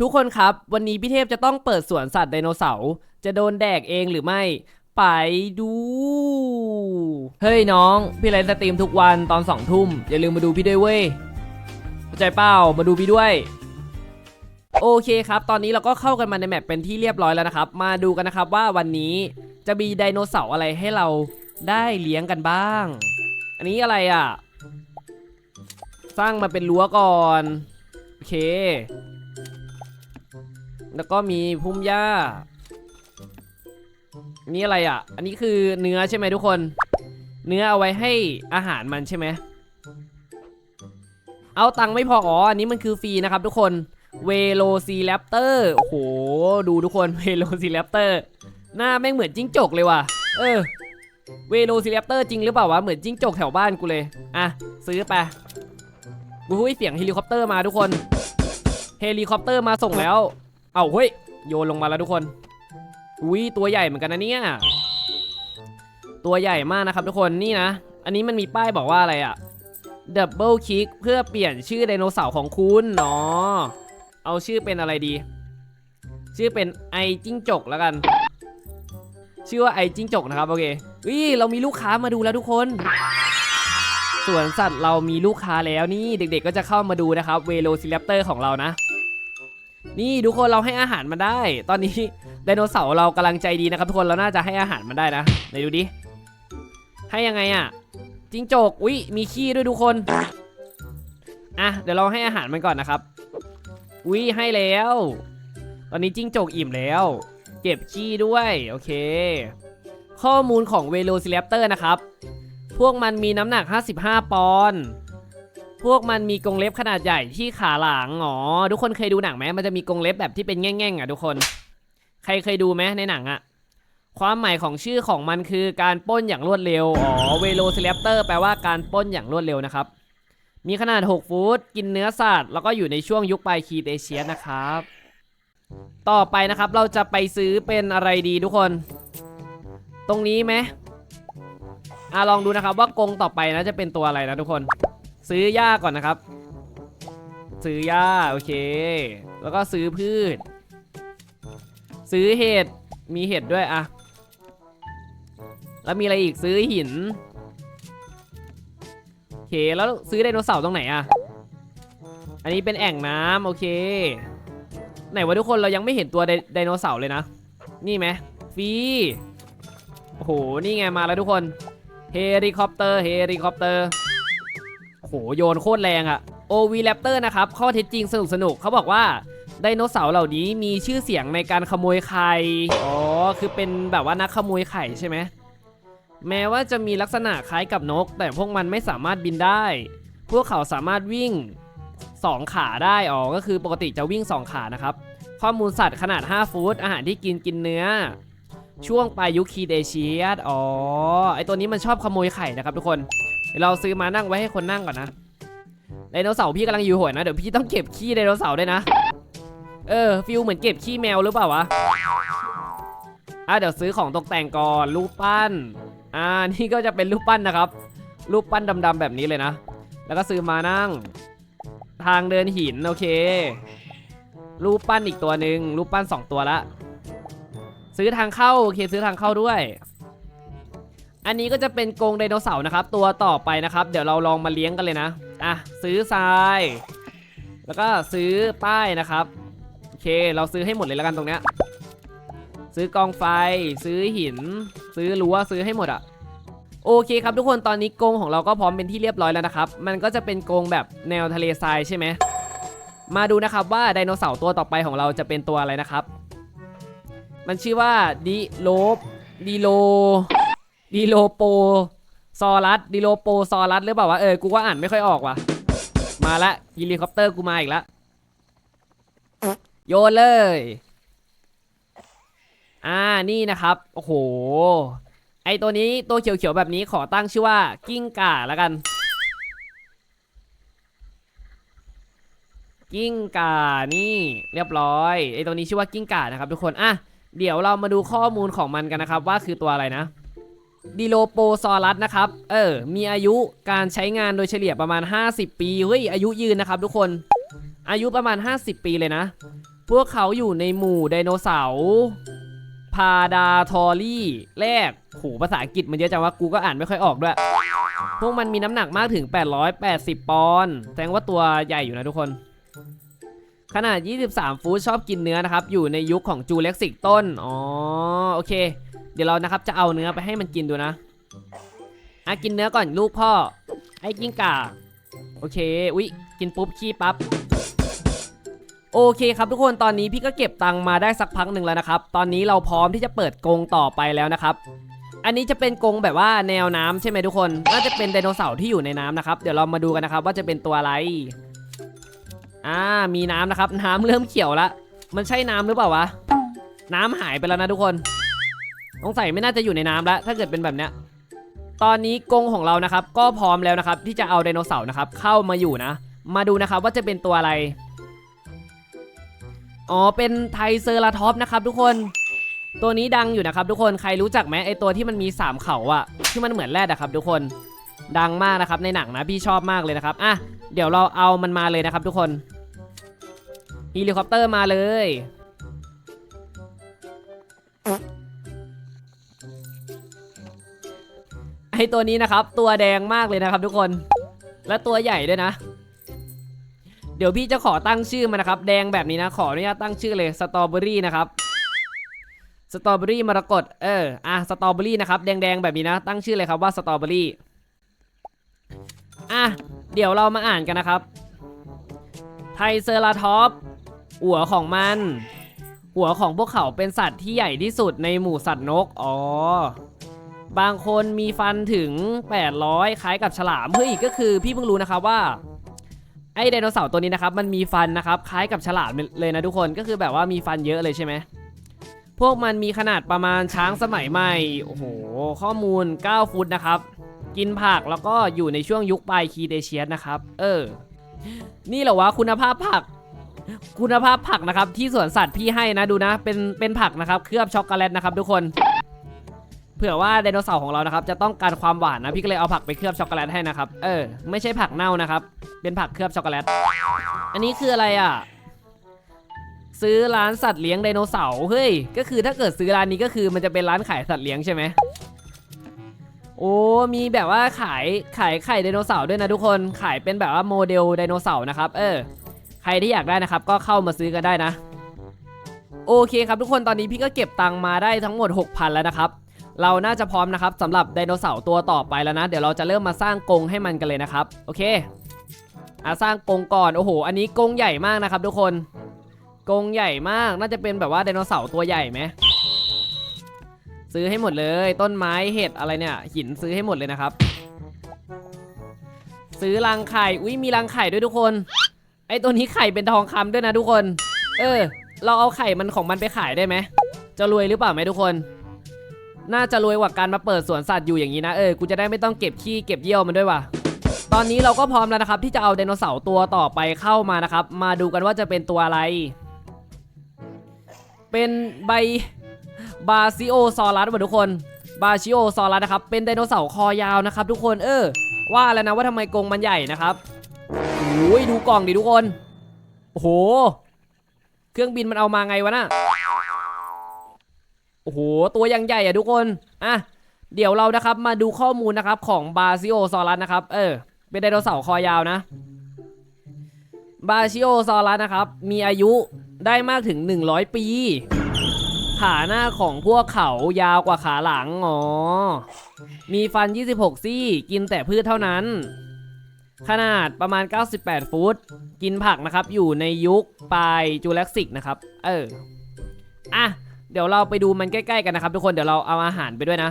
ทุกคนครับ วันนี้พี่เทพจะต้องเปิดสวนสัตว์ไดโนเสาร์จะโดนแดกเองหรือไม่ ไปดู เฮ้ยน้อง พี่ไลฟ์สตรีมทุกวันตอนสองทุ่ม อย่าลืมมาดูพี่ด้วยเว้ยเข้าใจเปล่ามาดูพี่ด้วย โอเคครับ ตอนนี้เราก็เข้ากันมาในแมปเป็นที่เรียบร้อยแล้วนะครับ มาดูกันนะครับว่าวันนี้จะมีไดโนเสาร์อะไรให้เราได้เลี้ยงกันบ้าง อันนี้อะไรอะ สร้างมาเป็นรั้วก่อน โอเค แล้วก็มีพุ่มหญ้านนี้อะไรอะ อันนี้คือเนื้อใช่ไหมทุกคน เนื้อเอาไว้ให้อาหารมันใช่ไหม เอาตังค์ไม่พออ๋อ อันนี้มันคือฟรีนะครับทุกคน เวโลซีแรปเตอร์โอ้โห ดูทุกคน เวโลซีแรปเตอร์ หน้าแม่งเหมือนจิ้งจกเลยว่ะ เออ เวโลซีแรปเตอร์จริงหรือเปล่าวะ เหมือนจิ้งจกแถวบ้านกูเลย อะ ซื้อไปอุ้ยเสียงเฮลิคอปเตอร์มาทุกคน เฮลิคอปเตอร์มาส่งแล้ว เอาเฮ้ยโยนลงมาแล้วทุกคนอุ้ยตัวใหญ่เหมือนกันนะเนี่ยตัวใหญ่มากนะครับทุกคนนี่นะ อันนี้มันมีป้ายบอกว่าอะไรอะดับเบิลคิกเพื่อเปลี่ยนชื่อไดโนเสาร์ของคุณเนาะเอาชื่อเป็นอะไรดี ชื่อเป็นไอจิ้งจกแล้วกัน ชื่อว่าไอจิ้งจกนะครับโอเควิเรามีลูกค้ามาดูแล้วทุกคนสวนสัตว์เรามีลูกค้าแล้วนี่เด็กๆก็จะเข้ามาดูนะครับเวโรซิแรปเตอร์ของเรานะ นี่ทุกคนเราให้อาหารมันได้ ตอนนี้ไดโนเสาร์เรากำลังใจดีนะครับทุกคนเราน่าจะให้อาหารมันได้นะไหนดูดิให้ยังไงอะจิงจกอุ้ยมีขี้ด้วยทุกคนอะเดี๋ยวเราให้อาหารมันก่อนนะครับ อุ้ยให้แล้ว ตอนนี้จิ้งจกอิ่มแล้ว เก็บขี้ด้วยโอเค ข้อมูลของเวโรซิแรปเตอร์นะครับ พวกมันมีน้ำหนัก 55 ปอนด์ พวกมันมีกรงเล็บขนาดใหญ่ที่ขาหลังอ๋อทุกคนเคยดูหนังไหมมันจะมีกรงเล็บแบบที่เป็นแง่งๆอะทุกคน ใครเคยดูไหมในหนังอะความหมายของชื่อของมันคือการป้นอย่างรวดเร็ว อ๋อ เวโ c ซิเลปเตอร์แปลว่าการป้นอย่างรวดเร็วนะครับ มีขนาด 6 ฟุต กินเนื้อสัตว์ แล้วก็อยู่ในช่วงยุคปลายคีเตเชียสนะครับ ต่อไปนะครับเราจะไปซื้อเป็นอะไรดีทุกคน ตรงนี้ไหมอะลองดูนะครับว่ากรงต่อไปนะจะเป็นตัวอะไรนะทุกคน ซื้อหญ้าก่อนนะครับ ซื้อหญ้าโอเค แล้วก็ซื้อพืช ซื้อเห็ดมีเห็ดด้วยอะแล้วมีอะไรอีกซื้อหินโอเคแล้วซื้อไดโนเสาร์ตรงไหนอะอันนี้เป็นแอ่งน้ำโอเค ไหนวะทุกคนเรายังไม่เห็นตัวไดไดโนเสาร์เลยนะ นี่ไหมฟรีโอ้โหนี่ไงมาแล้วทุกคนเฮลิคอปเตอร์เฮลิคอปเตอร์ โอ้โหโยนโคตรแรงอะโอวีแรปเตอร์นะครับ ข้อเท็จจริงสนุกสนุกๆเขาบอกว่าไดโนเสาร์เหล่านี้มีชื่อเสียงในการขโมยไข่ อ๋อ คือเป็นแบบว่านักขโมยไข่ใช่ไหม แม้ว่าจะมีลักษณะคล้ายกับนก แต่พวกมันไม่สามารถบินได้ พวกเขาสามารถวิ่ง 2 ขาได้ อ๋อ ก็คือปกติจะวิ่ง 2 ขานะครับ ข้อมูลสัตว์ขนาด 5 ฟุต อาหารที่กินกินเนื้อ ช่วงปลายยุคคีเดเชียส อ๋อ ไอตัวนี้มันชอบขโมยไข่นะครับทุกคน ดี๋ยวเราซื้อมานั่งไว้ให้คนนั่งก่อนนะไดโนเสาร์พี่กำลังอยู่หัวนะเดี๋ยวพี่ต้องเก็บขี้ไดโนเสาร์ด้วยนะ เออฟิลเหมือนเก็บขี้แมวหรือเปล่าวะอะเดี๋ยวซื้อของตกแต่งก่อนรูปปั้นอ่านี่ก็จะเป็นรูปปั้นนะครับ รูปปั้นดำๆแบบนี้เลยนะ แล้วก็ซื้อมานั่ง ทางเดินหินโอเค รูปปั้นอีกตัวหนึ่งรูปปั้นสองตัวละ ซื้อทางเข้าโอเคซื้อทางเข้าด้วย อันนี้ก็จะเป็นกรงไดโนเสาร์นะครับ ตัวต่อไปนะครับ เดี๋ยวเราลองมาเลี้ยงกันเลยนะอะซื้อทราย แล้วก็ซื้อป้ายนะครับโอเคเราซื้อให้หมดเลยแล้วกันตรงเนี้ยซื้อกองไฟ ซื้อหิน ซื้อรั้วซื้อให้หมดอะโอเคครับทุกคนตอนนี้กรงของเราก็พร้อมเป็นที่เรียบร้อยแล้วนะครับ มันก็จะเป็นกรงแบบแนวทะเลทรายใช่ไหมมาดูนะครับว่าไดโนเสาร์ตัวต่อไปของเราจะเป็นตัวอะไรนะครับ มันชื่อว่าดิโลปดิโล ดิโลโปซอรัสดิโลโปซอรัสหรือเปล่าวะเออกูก็อ่านไม่ค่อยออกว่ะ มาละเฮลิคอปเตอร์กูมาอีกแล้วโยนเลย อ่านี่นะครับ โอ้โห ไอตัวนี้ตัวเขียวๆแบบนี้ขอตั้งชื่อว่ากิ้งก่าแล้วกัน กิ้งก่านี่เรียบร้อยไอตัวนี้ชื่อว่ากิ้งก่านะครับทุกคนอะเดี๋ยวเรามาดูข้อมูลของมันกันนะครับ ว่าคือตัวอะไรนะ ดิโลโปซอรัสนะครับ เออ มีอายุการใช้งานโดยเฉลี่ยประมาณ 50 ปี เฮ้ย อายุยืนนะครับทุกคน อายุประมาณ 50 ปีเลยนะ พวกเขาอยู่ในหมู่ไดโนเสาร์ พาดาทอรี่แรกโหภาษาอังกฤษมันเยอะจังว่ากูก็อ่านไม่ค่อยออกด้วย พวกมันมีน้ำหนักมากถึง 880 ปอนด์แสดงว่าตัวใหญ่อยู่นะทุกคน ขนาด 23ฟูตชอบกินเนื้อนะครับ อยู่ในยุคของจูเล็กซิกต้น อ๋อ โอเค เดี๋ยวเรานะครับจะเอาเนื้อไปให้มันกินดูนะอะกินเนื้อก่อนลูกพ่อ ไอ้กิ้งก่าโอเคอุ๊ยกินปุ๊บขี้ปั๊บโอเคครับทุกคนตอนนี้พี่ก็เก็บตังค์มาได้สักพักหนึ่งแล้วนะครับ ตอนนี้เราพร้อมที่จะเปิดกรงต่อไปแล้วนะครับ อันนี้จะเป็นกรงแบบว่าแนวน้ำใช่ไหมทุกคน น่าจะเป็นไดโนเสาร์ที่อยู่ในน้ำนะครับ เดี๋ยวเรามาดูกันนะครับ ว่าจะเป็นตัวอะไร อ่ามีน้ำนะครับ น้ำเริ่มเขียวล้วมันใช่น้ำหรือเปล่าวะน้ำหายไปแล้วนะทุกคน สงสัยไม่น่าจะอยู่ในน้ำแล้วถ้าเกิดเป็นแบบเนี้ยตอนนี้กรงของเรานะครับ ก็พร้อมแล้วนะครับ ที่จะเอาไดโนเสาร์นะครับ เข้ามาอยู่นะ มาดูนะครับว่าจะเป็นตัวอะไร อ๋อเป็นไทเซอราท็อปนะครับทุกคนตัวนี้ดังอยู่นะครับ ทุกคนใครรู้จักไหมไอตัวที่มันมี 3 เขาอะที่มันเหมือนแรดอะครับ ทุกคนดังมากนะครับในหนังนะพี่ชอบมากเลยนะครับอะเดี๋ยวเราเอามันมาเลยนะครับ ทุกคนเฮลิคอปเตอร์มาเลย ไอตัวนี้นะครับ ตัวแดงมากเลยนะครับ ทุกคน และตัวใหญ่ด้วยนะ เดี๋ยวพี่จะขอตั้งชื่อมันนะครับ แดงแบบนี้นะ ขออนุญาตตั้งชื่อเลยสตรอเบอรี่นะครับสตรอเบอรี่มรกตเอออะสตรอเบอรี่นะครับแดงๆแบบนี้นะ ตั้งชื่อเลยครับว่าสตรอเบอรี่อะเดี๋ยวเรามาอ่านกันนะครับ ไทเซอราท็อปหัวของมัน หัวของพวกเขาเป็นสัตว์ที่ใหญ่ที่สุดในหมู่สัตว์นก อ๋อ บางคนมีฟันถึง 800 คล้ายกับฉลามเฮ้ยก็คือพี่เพิ่งรู้นะครับว่าไอไดโนเสาร์ตัวนี้นะครับมันมีฟันนะครับคล้ายกับฉลามเลยนะทุกคนก็คือแบบว่ามีฟันเยอะเลยใช่ไหมพวกมันมีขนาดประมาณช้างสมัยใหม่โอ้โหข้อมูล 9 ฟุตนะครับ กินผักแล้วก็อยู่ในช่วงยุคปลายคีเดเชียสนะครับ เออ นี่เหรอวะคุณภาพผัก คุณภาพผักนะครับ ที่สวนสัตว์พี่ให้นะดูนะ เป็นเป็นผักนะครับ เคลือบช็อกโกแลตนะครับทุกคน เผื่อว่าไดโนเสาร์ของเรานะครับจะต้องการความหวานนะพี่ก็เลยเอาผักไปเคลือบช็อกโกแลตให้นะครับเออไม่ใช่ผักเน่านะครับ เป็นผักเคลือบช็อกโกแลตอันนี้คืออะไรอะซื้อร้านสัตว์เลี้ยงไดโนเสาร์เฮ้ยก็คือถ้าเกิดซื้อร้านนี้ก็คือมันจะเป็นร้านขายสัตว์เลี้ยงใช่ไหมโอ้มีแบบว่าขายขายไข่ไดโนเสาร์ด้วยนะทุกคนขายเป็นแบบว่าโมเดลไดโนเสาร์นะครับเออใครที่อยากได้นะครับ ก็เข้ามาซื้อกันได้นะ โอเคครับทุกคนตอนนี้พี่ก็เก็บตังมาได้ทั้งหมด 6,000 แล้วนะครับ เราน่าจะพร้อมนะครับสำหรับไดโนเสาร์ตัวต่อไปแล้วนะ เดี๋ยวเราจะเริ่มมาสร้างกรงให้มันกันเลยนะครับ โอเคอะสร้างกรงก่อนโอ้โห อันนี้กรงใหญ่มากนะครับ ทุกคนกรงใหญ่มากน่าจะเป็นแบบว่าไดโนเสาร์ตัวใหญ่ไหมซื้อให้หมดเลย ต้นไม้เห็ดอะไรเนี่ย หินซื้อให้หมดเลยนะครับ ซื้อรังไข่อุ้ยมีรังไข่ด้วยทุกคน ไอตัวนี้ไข่เป็นทองคำด้วยนะทุกคน เออ เราเอาไข่มันของมันไปขายได้ไหมจะรวยหรือเปล่าไหมทุกคน น่าจะรวยกว่าการมาเปิดสวนสัตว์อยู่อย่างนี้นะเออกูจะได้ไม่ต้องเก็บขี้เก็บเยี่ยวมันด้วยว่ะตอนนี้เราก็พร้อมแล้วนะครับ ที่จะเอาไดโนเสาร์ตัวต่อไปเข้ามานะครับ มาดูกันว่าจะเป็นตัวอะไร เป็นใบบาซิโอซอรัสทุกคนบาชิโอซอรัสนะครับ เป็นไดโนเสาร์คอยาวนะครับ ทุกคนเออ ว่าแล้วนะว่าทำไมกรงมันใหญ่นะครับโอ้ยดูกล่องดิทุกคนโอ้โห เครื่องบินมันเอามาไงวะน่ะ โอ้โห ตัวยังใหญ่อะทุกคน อะ เดี๋ยวเรานะครับมาดูข้อมูลนะครับของบาซิโอซอรัสนะครับ เออ เป็นไดโนเสาร์คอยาวนะ บาชิโอซอรัสนะครับ มีอายุได้มากถึง 100 ปี ขาหน้าของพวกเขายาวกว่าขาหลัง อ๋อ มีฟัน 26 ซี่ กินแต่พืชเท่านั้น ขนาดประมาณ 98 ฟุต กินผักนะครับ อยู่ในยุคปลายจูเลกซิกนะครับ เออ อะ เดี๋ยวเราไปดูมันใกล้ๆกันนะครับทุกคนเดี๋ยวเราเอาอาหารไปด้วยนะ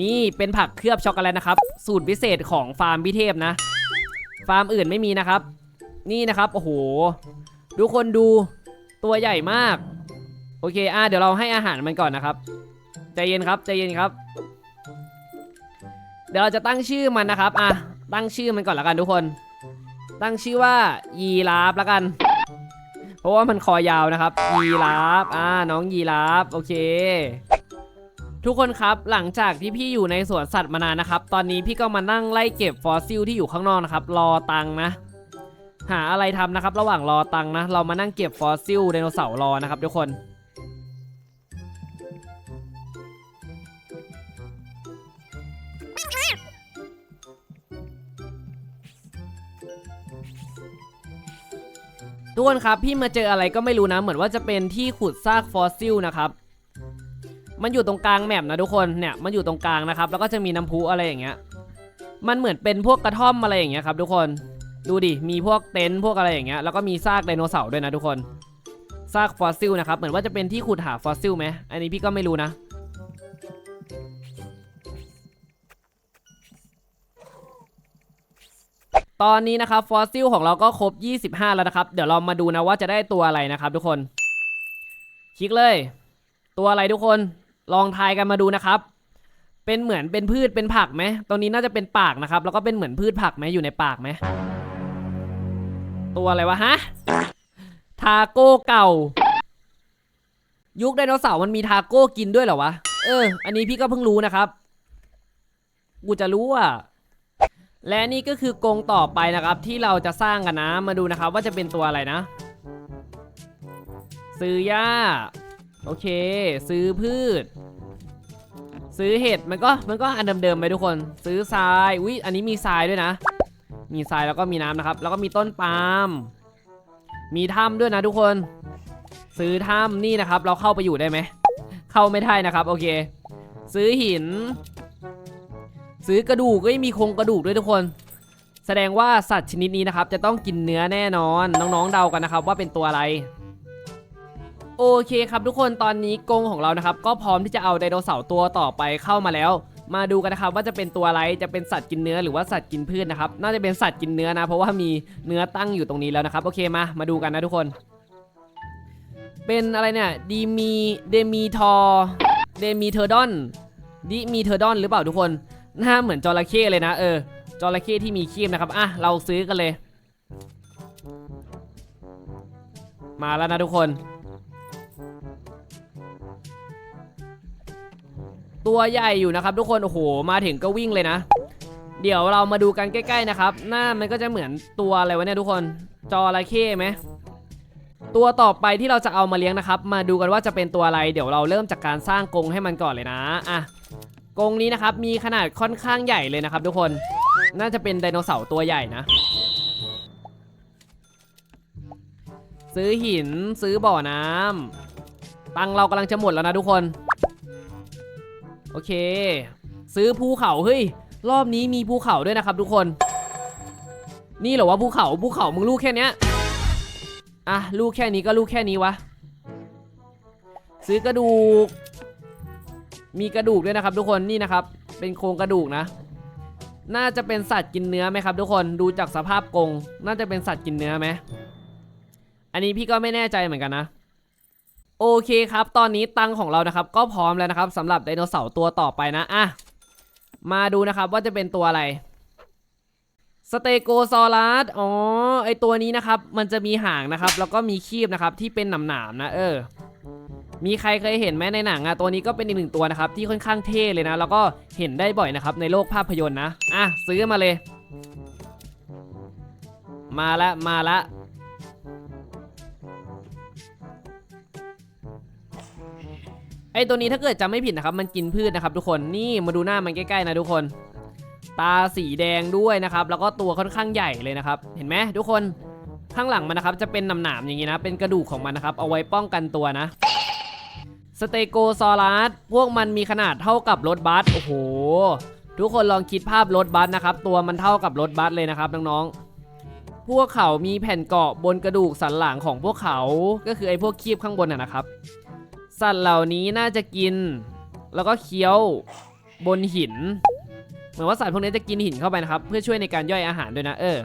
นี่เป็นผักเคลือบช็อกโกแลตนะครับ สูตรพิเศษของฟาร์มพิเทพนะ ฟาร์มอื่นไม่มีนะครับ นี่นะครับโอ้โหทุกคนดูตัวใหญ่มาก โอเคอะเดี๋ยวเราให้อาหารมันก่อนนะครับใจเย็นครับใจเย็นครับ เดี๋ยวเราจะตั้งชื่อมันนะครับอะตั้งชื่อมันก่อนละกันทุกคน ตั้งชื่อว่ายีราฟละกัน เพราะว่ามันคอยาวนะครับ ยีราฟอ่าน้องยีราฟโอเค ทุกคนครับหลังจากที่พี่อยู่ในสวนสัตว์มานานนะครับ ตอนนี้พี่ก็มานั่งไล่เก็บฟอสซิลที่อยู่ข้างนอกนะครับ รอตังนะ หาอะไรทำนะครับ ระหว่างรอตังนะ เรามานั่งเก็บฟอสซิลไดโนเสาร์รอนะครับทุกคน ทุกคนครับพี่มาเจออะไรก็ไม่รู้นะ เหมือนว่าจะเป็นที่ขุดซากฟอสซิลนะครับมันอยู่ตรงกลางแมปนะทุกคนเนี่ยมันอยู่ตรงกลางนะครับ แล้วก็จะมีน้ำพุอะไรอย่างเงี้ยมันเหมือนเป็นพวกกระท่อมอะไรอย่างเงี้ยครับ ทุกคนดูดิมีพวกเต็นท์พวกอะไรอย่างเงี้ยแล้วก็มีซากไดโนเสาร์ด้วยนะทุกคนซากฟอสซิลนะครับเหมือนว่าจะเป็นที่ขุดหาฟอสซิลไหมอันนี้พี่ก็ไม่รู้นะ ตอนนี้นะครับฟอสซิลของเราก็ครบ 25 แล้วนะครับ เดี๋ยวเรามาดูนะว่าจะได้ตัวอะไรนะครับ ทุกคน คลิกเลย ตัวอะไรทุกคน ลองทายกันมาดูนะครับ เป็นเหมือนเป็นพืชเป็นผักไหมตรงนี้น่าจะเป็นปากนะครับ แล้วก็เป็นเหมือนพืชผักไหมอยู่ในปากไหม ตัวอะไรวะฮะ ทาโก้เก่า ยุคไดโนเสาร์มันมีทาโก้กินด้วยเหรอวะ เออ อันนี้พี่ก็เพิ่งรู้นะครับ กูจะรู้อะ และนี่ก็คือกรงต่อไปนะครับที่เราจะสร้างกันนะ มาดูนะครับว่าจะเป็นตัวอะไรนะ ซื้อหญ้า โอเค ซื้อพืช ซื้อเห็ดมันก็มันก็อันเดิมๆไปทุกคน ซื้อทรายอุ้ยอันนี้มีทรายด้วยนะ มีทรายแล้วก็มีน้ำนะครับ แล้วก็มีต้นปาล์มมีถ้ำด้วยนะทุกคน ซื้อถ้ำนี่นะครับ เราเข้าไปอยู่ได้ไหม เข้าไม่ได้นะครับ โอเค ซื้อหิน ซื้อกระดูกก็มีโครงกระดูกด้วยทุกคน แสดงว่าสัตว์ชนิดนี้นะครับ จะต้องกินเนื้อแน่นอนน้องๆเดากันนะครับ ว่าเป็นตัวอะไร โอเคครับทุกคนตอนนี้กรงของเรานะครับ ก็พร้อมที่จะเอาไดโนเสาร์ตัวต่อไปเข้ามาแล้ว มาดูกันนะครับว่าจะเป็นตัวอะไรจะเป็นสัตว์กินเนื้อหรือว่าสัตว์กินพืชนะครับ น่าจะเป็นสัตว์กินเนื้อนะ เพราะว่ามีเนื้อตั้งอยู่ตรงนี้แล้วนะครับโอเคมามาดูกันนะทุกคน เป็นอะไรเนี่ยดีมีเดมีทอเดมีเทอร์ดอนดิมีเทอร์ดอนหรือเปล่าทุกคน หน้าเหมือนจระเข้เลยนะเออจระเข้ที่มีครีบนะครับอะเราซื้อกันเลย มาแล้วนะทุกคน ตัวใหญ่อยู่นะครับ ทุกคนโอ้โหมาถึงก็วิ่งเลยนะ เดี๋ยวเรามาดูกันใกล้ ๆนะครับ หน้ามันก็จะเหมือนตัวอะไรวะเนี่ยทุกคนจระเข้ไหมตัวต่อไปที่เราจะเอามาเลี้ยงนะครับ มาดูกันว่าจะเป็นตัวอะไร เดี๋ยวเราเริ่มจากการสร้างกรงให้มันก่อนเลยนะอะ กรงนี้นะครับมีขนาดค่อนข้างใหญ่เลยนะครับ ทุกคน น่าจะเป็นไดโนเสาร์ตัวใหญ่นะ ซื้อหินซื้อบ่อน้ำตังเรากำลังจะหมดแล้วนะทุกคน โอเค ซื้อภูเขาเฮ้ยรอบนี้มีภูเขาด้วยนะครับทุกคน นี่เหรอว่าภูเขาภูเขามึงลูกแค่เนี้ยอะลูกแค่นี้ก็ลูกแค่นี้วะ ซื้อกระดูก มีกระดูกด้วยนะครับ ทุกคนนี่นะครับ เป็นโครงกระดูกนะ น่าจะเป็นสัตว์กินเนื้อไหมครับ ทุกคนดูจากสภาพกรงน่าจะเป็นสัตว์กินเนื้อไหมอันนี้พี่ก็ไม่แน่ใจเหมือนกันนะโอเคครับ ตอนนี้ตังค์ของเรานะครับ ก็พร้อมแล้วนะครับสำหรับไดโนเสาร์ตัวต่อไปนะอะมาดูนะครับว่าจะเป็นตัวอะไรสเตโกซอรัสอ๋อ ไอตัวนี้นะครับ มันจะมีหางนะครับ แล้วก็มีคีบนะครับ ที่เป็นหนามๆนะ เออ มีใครเคยเห็นไหมในหนังอะตัวนี้ก็เป็นอีกหนึ่งตัวนะครับที่ค่อนข้างเท่เลยนะ แล้วก็เห็นได้บ่อยนะครับในโลกภาพยนตร์นะอะซื้อมาเลย มาละมาละไอตัวนี้ถ้าเกิดจำไม่ผิดนะครับ มันกินพืชนะครับทุกคนนี่มาดูหน้ามันใกล้ๆนะทุกคน ตาสีแดงด้วยนะครับ แล้วก็ตัวค่อนข้างใหญ่เลยนะครับ เห็นไหมทุกคนข้างหลังมันนะครับจะเป็นหนามๆอย่างนี้นะ เป็นกระดูกของมันนะครับ เอาไว้ป้องกันตัวนะ สเตโกซอรัสพวกมันมีขนาดเท่ากับรถบัสโอ้โห ทุกคนลองคิดภาพรถบัสนะครับ ตัวมันเท่ากับรถบัสเลยนะครับน้องๆพวกเขามีแผ่นเกาะบนกระดูกสันหลังของพวกเขาก็คือไอ้พวกคีบข้างบนน่ะนะครับ สัตว์เหล่านี้น่าจะกิน แล้วก็เคี้ยวบนหิน เหมือนว่าสัตว์พวกนี้จะกินหินเข้าไปนะครับ เพื่อช่วยในการย่อยอาหารด้วยนะ เออ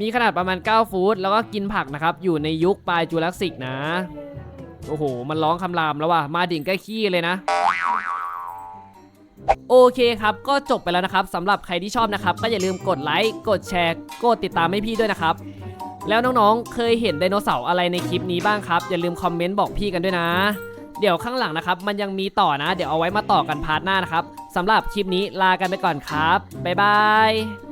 มีขนาดประมาณ 9 ฟุตแล้วก็กินผักนะครับ อยู่ในยุคปลายจูราสสิกนะ โอ้โห มันร้องคำรามแล้วว่ะ มาถึงใกล้ขี้เลยนะโอเคครับ ก็จบไปแล้วนะครับสำหรับใครที่ชอบนะครับ ก็อย่าลืมกดไลค์ กดแชร์ กดติดตามให้พี่ด้วยนะครับ แล้วน้องๆ เคยเห็นไดโนเสาร์อะไรในคลิปนี้บ้างครับ อย่าลืมคอมเมนต์บอกพี่กันด้วยนะ เดี๋ยวข้างหลังนะครับ มันยังมีต่อนะ เดี๋ยวเอาไว้มาต่อกันพาร์ทหน้านะครับสำหรับคลิปนี้ลากันไปก่อนครับ บ๊ายบาย